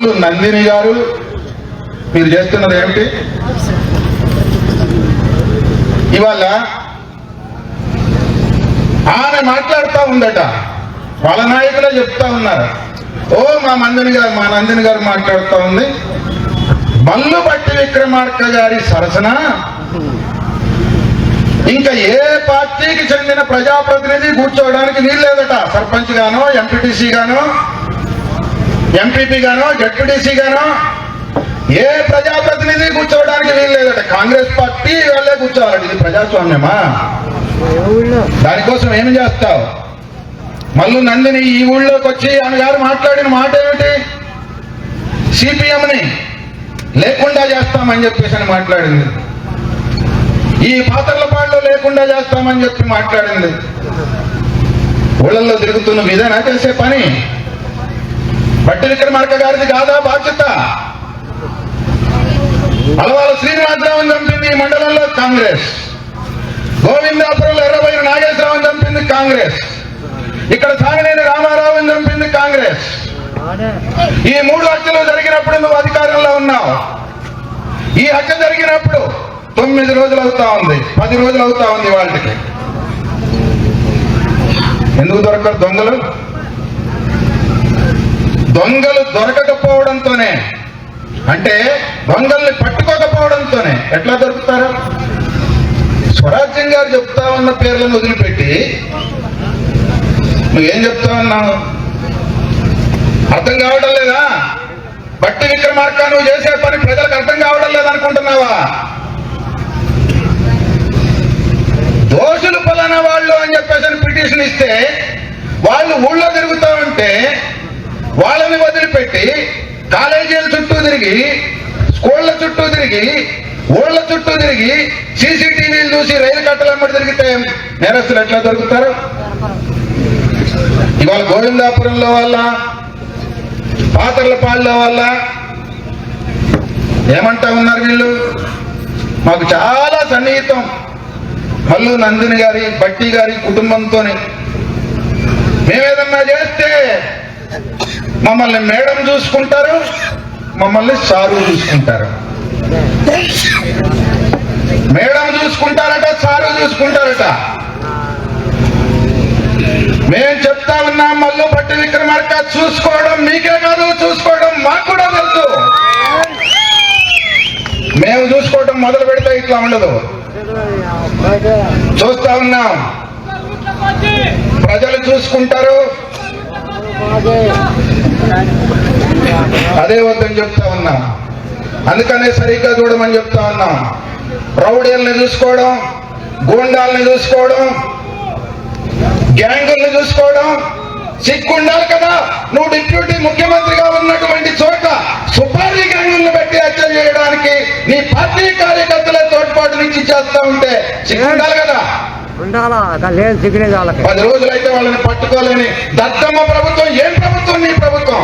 నందిని గారు మీరు చేస్తున్నది ఏమిటి? ఇవాళ ఆమె మాట్లాడుతూ ఉందట. వాళ్ళ నాయకులే చెప్తా ఉన్నారు. ఓ మా మందిని గారు మా నందిని గారు మాట్లాడుతూ ఉంది. మల్లు బట్టి విక్రమార్క గారి సరసన. ఇంకా ఏ పార్టీకి చెందిన ప్రజాప్రతినిధి కూర్చోవడానికి వీల్లేదట సర్పంచ్ గానో ఎంపీటీసీ గానో ఎంపీపీ గానో జడ్పీటీసీ గానో ఏ ప్రజాప్రతినిధి కూర్చోవడానికి వీలు లేదంటే కాంగ్రెస్ పార్టీ వాళ్ళే కూర్చోవాలి ఇది ప్రజాస్వామ్యమా? దానికోసం ఏమి చేస్తావు? మళ్ళీ నందిని ఈ ఊళ్ళోకి వచ్చి ఆమె గారు మాట్లాడిన మాట ఏమిటి? సిపిఎంని లేకుండా చేస్తామని చెప్పేసి అని మాట్లాడింది. ఈ పాత్రలపాడులో లేకుండా చేస్తామని చెప్పి మాట్లాడింది. ఊళ్ళల్లో తిరుగుతున్న ఇదేనా చేసే పని? బట్టి విక్రమార్క గారిది కాదా బాధ్యత? అలవాల శ్రీనివాసరావుని చంపింది ఈ మండలంలో కాంగ్రెస్. గోవిందాపురంలో ఎర్రబోయిన నాగేశ్వరరావుని చంపింది కాంగ్రెస్. ఇక్కడ సాగినేని రామారావుని చంపింది కాంగ్రెస్. ఈ మూడు హత్యలు జరిగినప్పుడు నువ్వు అధికారంలో ఉన్నావు. ఈ హత్య జరిగినప్పుడు తొమ్మిది రోజులు అవుతా ఉంది. పది రోజులు అవుతా ఉంది వాళ్ళకి ఎందుకు దొరకరు దొంగలు? దొంగలు దొరకకపోవడంతోనే. అంటే దొంగల్ని పట్టుకోకపోవడంతోనే. ఎట్లా దొరుకుతారు? స్వరాజ్యం గారు చెప్తా ఉన్న పేర్లను వదిలిపెట్టి నువ్వేం చెప్తా ఉన్నావు? అర్థం కావడం లేదా? బట్టి విక్రమార్క నువ్వు చేసే పని ప్రజలకు అర్థం కావడం లేదనుకుంటున్నావా? దోషులు పలానా వాళ్ళు అని చెప్పేసి పిటిషన్ ఇస్తే వాళ్ళు ఊళ్ళో తిరుగుతా ఉంటే వాళ్ళని వదిలిపెట్టి కాలేజీల చుట్టూ తిరిగి స్కూళ్ళ చుట్టూ తిరిగి ఊళ్ళ చుట్టూ తిరిగి సీసీటీవీలు చూసి రైలు కట్టలమ్మడి తిరిగితే నేరస్తులు ఎట్లా దొరుకుతారు? ఇవాళ గోవిందాపురంలో వల్ల పాత్రలపాడులో వల్ల ఏమంటా ఉన్నారు వీళ్ళు? మాకు చాలా సన్నిహితం. మల్లు నందిని గారి బట్టి గారి కుటుంబంతోనే. మేమేదన్నా చేస్తే మమ్మల్ని మేడం చూసుకుంటారు మమ్మల్ని సారు చూసుకుంటారు. మేడం చూసుకుంటారట సారు చూసుకుంటారట. మేం చెప్తా ఉన్నాం మల్లు పట్టి విక్రమార్క చూసుకోవడం మీకే కాదు చూసుకోవడం మాకు కూడా తెలుసు మేము చూసుకోవడం మొదలు పెడితే ఇట్లా ఉండదు. చూస్తా ఉన్నాం. ప్రజలు చూసుకుంటారు. అదే వద్దని చెప్తా ఉన్నాం. అందుకనే సరిగ్గా చూడమని చెప్తా ఉన్నాం. రౌడీల్ని చూసుకోవడం గూండాల్ని చూసుకోవడం గ్యాంగుల్ని చూసుకోవడం సిగ్గుండాలి కదా. నువ్వు డిప్యూటీ ముఖ్యమంత్రిగా ఉన్నటువంటి చోట సుపారీ గ్యాంగుల్ని పెట్టి హత్య చేయడానికి నీ పార్టీ కార్యకర్తల తోడ్పాటు నుంచి చేస్తా ఉంటే సిగ్గుండాలి కదా. ఉండాలా? లేదు సిగ్గులేదు వాళ్ళకి. పది రోజులైతే వాళ్ళని పట్టుకోలేని దత్తమ్మ ప్రభుత్వం ఏం ప్రభుత్వం నీ ప్రభుత్వం?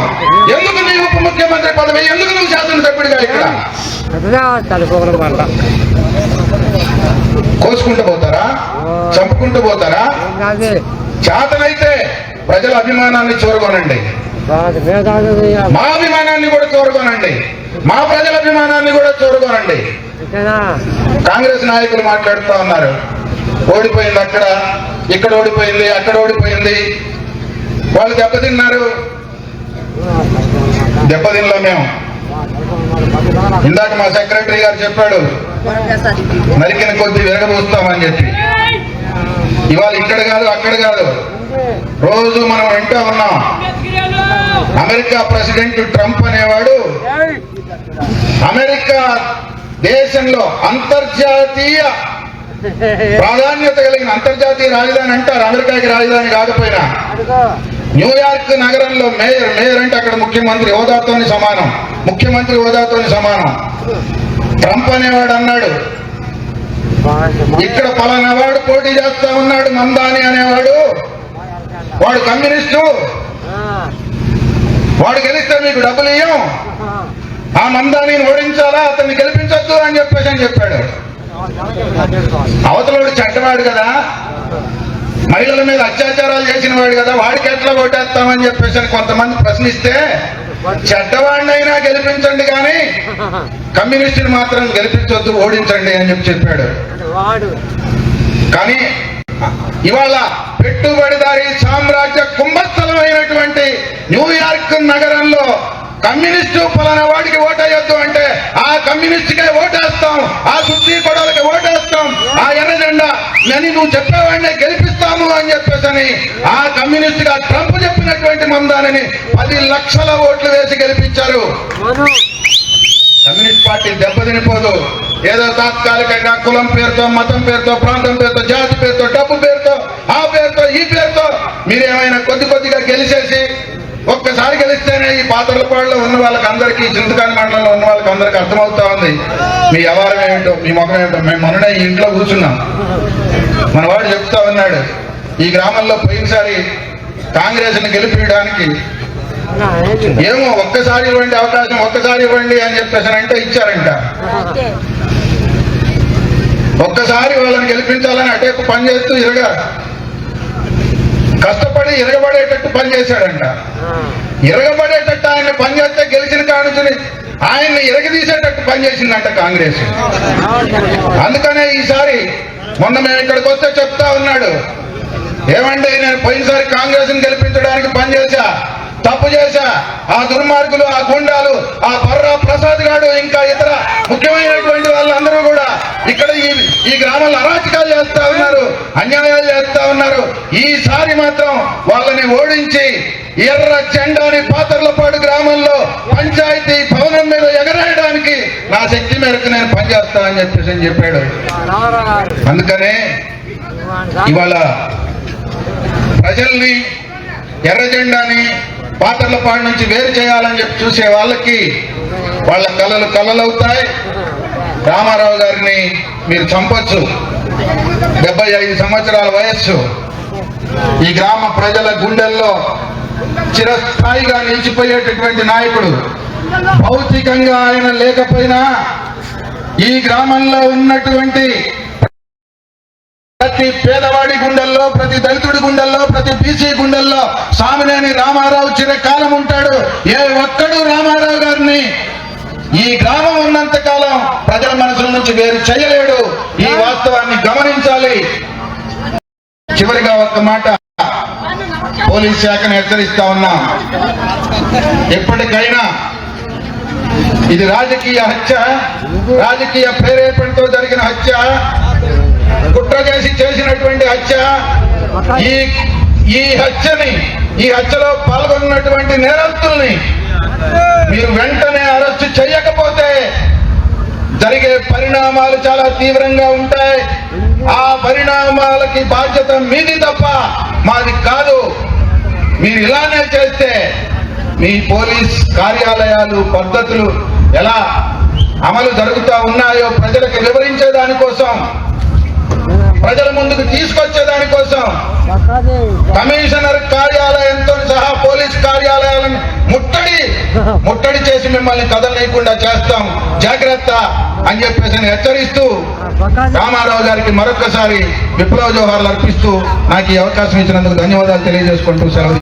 ఎందుకు నీ ఉప ముఖ్యమంత్రి పదవి? ఎందుకు నువ్వు శాసనసభ్యుడిగా ఇక్కడ? కోసుకుంటూ పోతారా? చంపుకుంటూ పోతారా? చేతనైతే ప్రజల అభిమానాన్ని చూరగొనండి మా అభిమానాన్ని కూడా చూరగొనండి మా ప్రజల అభిమానాన్ని కూడా చూరగొనండి కాంగ్రెస్ నాయకులు మాట్లాడుతూ ఉన్నారు. ఓడిపోయింది అక్కడ ఇక్కడ ఓడిపోయింది అక్కడ ఓడిపోయింది. వాళ్ళు దెబ్బతిన్నారు. దెబ్బతినలో మేము. ఇందాక మా సెక్రటరీ గారు చెప్పాడు నరికిన కొద్ది విరగబోస్తామని చెప్పి. ఇవాళ ఇక్కడ కాదు అక్కడ కాదు. రోజు మనం వింటూ ఉన్నాం. అమెరికా ప్రెసిడెంట్ ట్రంప్ అనేవాడు అమెరికా దేశంలో అంతర్జాతీయ ప్రాధాన్యత కలిగిన అంతర్జాతీయ రాజధాని అంటారు. అమెరికాకి రాజధాని కాకపోయినా. న్యూయార్క్ నగరంలో మేయర్ మేయర్ అంటే అక్కడ ముఖ్యమంత్రి హోదాతోని సమానం. ముఖ్యమంత్రి హోదాతోని సమానం. ట్రంప్ అనేవాడు అన్నాడు. ఇక్కడ పలానా వాడు పోటీ చేస్తా ఉన్నాడు మందాని అనేవాడు. వాడు కమ్యూనిస్టు. వాడు గెలిస్తే మీకు డబ్బులు ఇయ్యం. ఆ మందాని ఓడించాలా? అతన్ని గెలిపించొద్దు అని చెప్పేసి అని చెప్పాడు. అవతలోడు చెడ్డవాడు కదా? మహిళల మీద అత్యాచారాలు చేసిన వాడు కదా? వాడికి ఎట్లా ఓటేస్తామని చెప్పేసి కొంతమంది ప్రశ్నిస్తే చెడ్డవాడినైనా గెలిపించండి కానీ కమ్యూనిస్టుని మాత్రం గెలిపించొద్దు ఓడించండి అని చెప్పి చెప్పాడు. కానీ ఇవాళ పెట్టుబడిదారి సామ్రాజ్య కుంభస్థలమైనటువంటి న్యూయార్క్ నగరంలో కమ్యూనిస్టు పలానా వాడికి ఓటేయొద్దు అంటే ఆ కమ్యూనిస్టుకే ఓటేస్తాం. ఆ సుత్తి కొడలకి ఓటేస్తాం. ఆ ఎర్ర జెండా నువ్వు చెప్పేవాడిని గెలిపిస్తాము అని చెప్పేసని ఆ కమ్యూనిస్ట్గా ట్రంప్ చెప్పినటువంటి మందానని పది లక్షల ఓట్లు వేసి గెలిపించారు. కమ్యూనిస్ట్ పార్టీ దెబ్బతినిపోదు. ఏదో తాత్కాలికంగా కులం పేరుతో మతం పేరుతో ప్రాంతం పేరుతో జాతి పేరుతో డబ్బు పేరుతో ఆ పేరుతో ఈ పేరుతో మీరేమైనా కొద్ది కొద్దిగా గెలిచేసి ఒక్కసారి గెలిస్తేనే ఈ పాత్రలపాడులో ఉన్న వాళ్ళకి అందరికీ చింతకాని మండలంలో ఉన్న వాళ్ళకి అందరికీ అర్థమవుతా ఉంది. మీ వ్యవహారం ఏమిటో మీ ముఖం ఏమిటో మేము మొన్ననే ఈ ఇంట్లో కూర్చున్నాం. మన వాడు చెప్తా ఉన్నాడు ఈ గ్రామంలో పోయినసారి కాంగ్రెస్ని గెలిపించడానికి ఏమో ఒక్కసారి ఇవ్వండి అవకాశం ఒక్కసారి ఇవ్వండి అని చెప్పేసి అంటే ఇచ్చారంట. ఒక్కసారి వాళ్ళని గెలిపించాలని అటే పని చేస్తూ ఇరగారు. కష్టపడి ఇరగబడేటట్టు పనిచేశాడంట ఎరగబడేటట్టు ఇరగబడేటట్టు ఆయన పని చేస్తే గెలిచిన కానుంచి ఆయన్ని ఎరగదీసేటట్టు పనిచేసిందంట కాంగ్రెస్. అందుకనే ఈసారి మొన్న మేము ఇక్కడికి వస్తే చెప్తా ఉన్నాడు. ఏమండి నేను పోయినసారి కాంగ్రెస్ని గెలిపించడానికి పనిచేశా తప్పు చేశా ఆ దుర్మార్గులు ఆ గుండాలు ఆ పర్రా ప్రసాద్ గారు ఇంకా ఇతర ముఖ్యమైనటువంటి వాళ్ళందరూ కూడా ఇక్కడ ఈ ఈ గ్రామంలో అరాచకాలు చేస్తా ఉన్నారు అన్యాయాలు చేస్తా ఉన్నారు. ఈసారి మాత్రం వాళ్ళని ఓడించి ఎర్ర జెండాని పాతర్లపాడు గ్రామంలో పంచాయతీ భవనం మీద ఎగరేయడానికి నా శక్తి మేరకు నేను పనిచేస్తా అని చెప్పేసి అని చెప్పాడు. అందుకనే ఇవాళ ప్రజల్ని ఎర్ర జెండాని పాటర్లపాడు నుంచి వేరు చేయాలని చెప్పి చూసే వాళ్ళకి వాళ్ళ కళలు కళలవుతాయి రామారావు గారిని మీరు చంపొచ్చు. డెబ్బై ఐదు సంవత్సరాల వయస్సు. ఈ గ్రామ ప్రజల గుండెల్లో చిరస్థాయిగా నిలిచిపోయేటటువంటి నాయకుడు భౌతికంగా ఆయన లేకపోయినా ఈ గ్రామంలో ఉన్నటువంటి ప్రతి పేదవాడి గుండెల్లో ప్రతి దళితుడి గుండెల్లో ప్రతి బీసీ గుండెల్లో సామినేని రామారావు చిరకాలం ఉంటాడు. ఏ ఒక్కడు రామారావు గారిని ఈ గ్రామం ఉన్నంత కాలం ప్రజల మనసుల నుంచి వేరు చేయలేడు. ఈ వాస్తవాన్ని గమనించాలి. చివరిగా ఒక్క మాట పోలీస్ శాఖను హెచ్చరిస్తా ఉన్నాం. ఎప్పటికైనా ఇది రాజకీయ హత్య రాజకీయ ప్రేరేపణతో జరిగిన హత్య కుట్ర చేసి చేసినటువంటి హత్య ఈ ఈ హత్యని ఈ హత్యలో పాల్గొన్నటువంటి నేరస్తుల్ని మీరు వెంటనే అరెస్టు చేయకపోతే జరిగే పరిణామాలు చాలా తీవ్రంగా ఉంటాయి. ఆ పరిణామాలకి బాధ్యత మీది తప్ప మాది కాదు. మీరు ఇలానే చేస్తే మీ పోలీస్ కార్యాలయాలు పద్ధతులు ఎలా అమలు జరుగుతూ ఉన్నాయో ప్రజలకు వివరించే దానికోసం ప్రజల ముందుకు తీసుకొచ్చే దానికోసం కమిషనర్ కార్యాలయం ముట్టడి ముట్టడి చేసి మిమ్మల్ని కదలనీయకుండా చేస్తాం. జాగ్రత్త అని చెప్పేసి హెచ్చరిస్తూ రామారావు గారికి మరొకసారి విప్లవ జోహార్లు అర్పిస్తూ నాకు ఈ అవకాశం ఇచ్చినందుకు ధన్యవాదాలు తెలియజేసుకుంటూ సెలవు